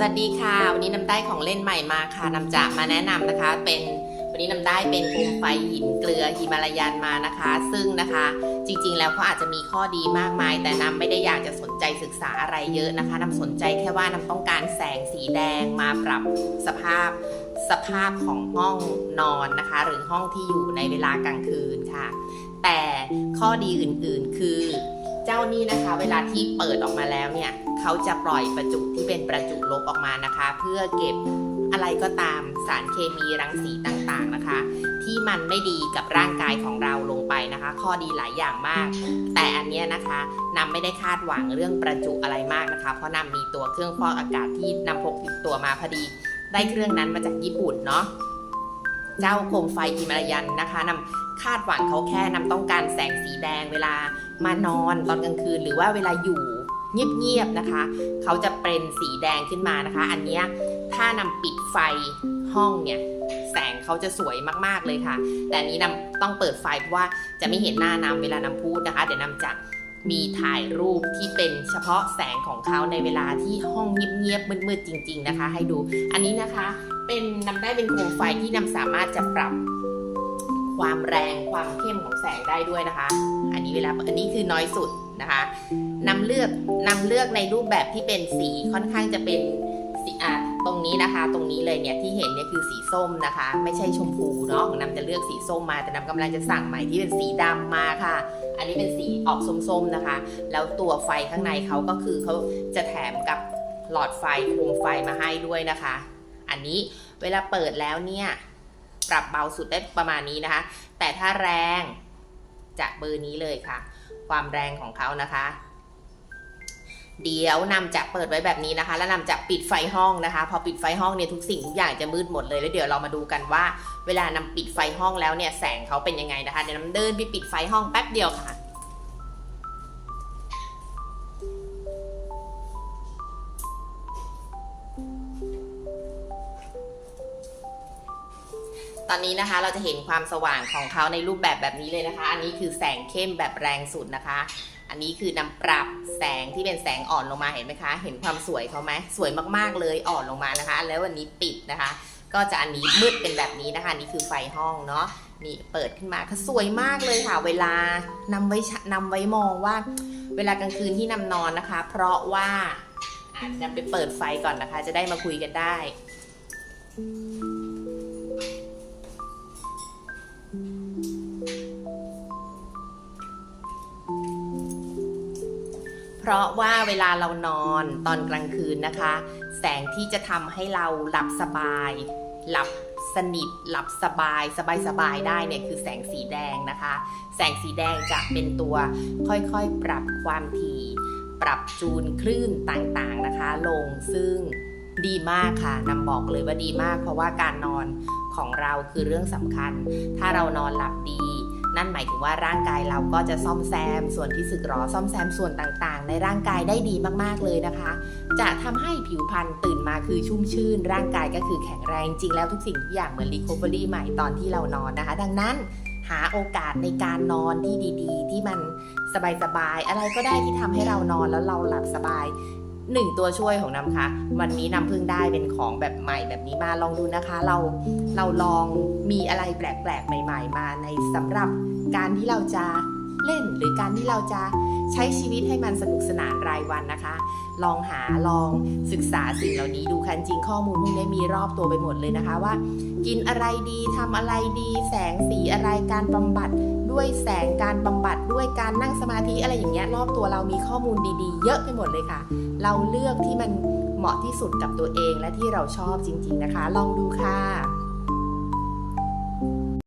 สวัสดีค่ะ วันนี้น้ำได้ของเล่นใหม่มาค่ะน้ำจะมาแนะนำนะคะ เป็นวันนี้น้ำได้เป็นโคมไฟหินเกลือหิมาลายันมานะคะ ซึ่งนะคะ จริงๆ แล้วเขาอาจจะมีข้อดีมากมาย แต่น้ำไม่ได้อยากจะสนใจศึกษาอะไรเยอะนะคะน้ำสนใจแค่ว่าน้ำต้องการแสงสีแดงมาปรับสภาพสภาพของห้องนอนนะคะ หรือห้องที่อยู่ในเวลากลางคืนค่ะ แต่ข้อดีอื่นๆคือ เจ้านี่นะคะ เวลาที่เปิดออกมาแล้วเนี่ยเขาจะปล่อยประจุที่เป็นประจุลบออกมานะคะ เพื่อเก็บอะไรก็ตามสารเคมีรังสีต่างๆนะคะ ที่มันไม่ดีกับร่างกายของเราลงไปนะคะ ข้อดีหลายอย่างมาก แต่อันเนี้ยนะคะนำไม่ได้คาดหวังเรื่องประจุอะไรมากนะคะ เพราะนำมีตัวเครื่องฟอกอากาศที่นำพกติดตัวมาพอดี ได้เครื่องนั้นมาจากญี่ปุ่นเนาะเจ้าโคมไฟฮิมาลายันนะคะนำคาดหวังเขาแค่นำต้องการแสงสีแดงเวลา มานอนตอนกลางคืนหรือว่าเวลาอยู่เงียบๆนะคะ เขาจะเป็นสีแดงขึ้นมานะคะ อันนี้ถ้านำปิดไฟห้องเนี่ยแสงเขาจะสวยมากๆเลยค่ะ แต่อันนี้นำต้องเปิดไฟเพราะว่าจะไม่เห็นหน้านำเวลานำพูดนะคะ เดี๋ยวนำจะมีถ่ายรูปที่เป็นเฉพาะแสงของเขาในเวลาที่ห้องเงียบๆมืดๆจริง ๆนะคะ ให้ดู อันนี้นะคะเป็นนำได้เป็นโคมไฟที่นำสามารถจะปรับ ความแรงความเข้มของแสงได้ด้วยนะคะ อันนี้เวลาอันนี้คือน้อยสุดนะคะนำเลือกนำเลือกในรูปแบบที่เป็นสีค่อนข้างจะเป็นสีอะตรงนี้นะคะ ตรงนี้เลยเนี่ยที่เห็นเนี่ยคือสีส้มนะคะ ไม่ใช่ชมพูเนาะของนำจะเลือกสีส้มมา แต่นำกำลังจะสั่งใหม่ที่เป็นสีดำมาค่ะ อันนี้เป็นสีออกส้มๆนะคะ แล้วตัวไฟข้างในเขาก็คือเขาจะแถมกับหลอดไฟโคมไฟมาให้ด้วยนะคะ อันนี้เวลาเปิดแล้วเนี่ย ปรับเบาสุดได้ประมาณนี้นะคะ แต่ถ้าแรงจะเบอร์นี้เลยค่ะ ความแรงของเขานะคะ เดี๋ยวนำจะเปิดไว้แบบนี้นะคะ แล้วนำจะปิดไฟห้องนะคะ พอปิดไฟห้องเนี่ยทุกสิ่งทุกอย่างจะมืดหมดเลยแล้วเดี๋ยวเรามาดูกันว่า เวลานำปิดไฟห้องแล้วเนี่ยแสงเขาเป็นยังไงนะคะเดี๋ยวนำเดินไปปิดไฟห้องแป๊บเดียวค่ะ ตอนนี้นะคะเราจะเห็นความสว่างของเขาในรูปแบบแบบนี้เลยนะคะ อันนี้คือแสงเข้มแบบแรงสุดนะคะ อันนี้คือนำปรับแสงที่เป็นแสงอ่อนลงมาเห็นไหมคะ เห็นความสวยเขาไหมสวยมากๆเลยอ่อนลงมานะคะ แล้ววันนี้ปิดนะคะ ก็จะอันนี้มืดเป็นแบบนี้นะคะนี่คือไฟห้องเนาะนี่เปิดขึ้นมาค่ะสวยมากเลยค่ะ เวลานำไว้นำไว้มองว่า เวลากลางคืนที่นำนอนนะคะ เพราะว่าอ่านำไปเปิดไฟก่อนนะคะ จะได้มาคุยกันได้ เพราะว่าเวลาเรานอนตอนกลางคืนนะคะ แสงที่จะทำให้เราหลับสบาย หลับสนิทหลับสบายสบายสบายได้เนี่ยคือแสงสีแดงนะคะ แสงสีแดงจะเป็นตัวค่อยๆปรับความถี่ปรับจูนคลื่นต่างๆนะคะ ลงซึ่งดีมากค่ะนำบอกเลยว่าดีมาก เพราะว่าการนอน ของเราคือเรื่องสำคัญ ถ้าเรานอนหลับดี นั่นหมายถึงว่าร่างกายเราก็จะซ่อมแซม ส่วนที่สึกหรอซ่อมแซมส่วนต่างๆ ในร่างกายได้ดีมากๆเลยนะคะ จะทำให้ผิวพรรณตื่นมาคือชุ่มชื่น ร่างกายก็คือแข็งแรงจริงแล้วทุกสิ่งทุกอย่างเหมือน recovery ใหม่ตอนที่เรานอนนะคะ ดังนั้นหาโอกาสในการนอนที่ดี ๆ ที่มันสบายๆ อะไรก็ได้ที่ทำให้เรานอนแล้วเราหลับสบาย หนึ่งตัวช่วยของน้ำคะ วันนี้น้ำพิ่งได้เป็นของแบบใหม่แบบนี้มาลองดูนะคะ เราเราลองมีอะไรแปลกๆใหม่ ๆ มาในสำหรับการที่เราจะเล่นหรือการที่เราจะใช้ชีวิตให้มันสนุกสนานรายวันนะคะ ลองหาลองศึกษาสิ่งเหล่านี้ดูคันจริงข้อมูลพวกนี้มีรอบตัวไปหมดเลยนะคะว่า กินอะไรดีทำอะไรดี แสงสีอะไรการบำบัด ด้วยแสงการบำบัดด้วยการนั่งสมาธิอะไรอย่างเงี้ยรอบตัวเรามีข้อมูลดีๆ เยอะไปหมดเลยค่ะ เราเลือกที่มันเหมาะที่สุดกับตัวเองและที่เราชอบจริง ๆนะคะ ลองดูค่ะ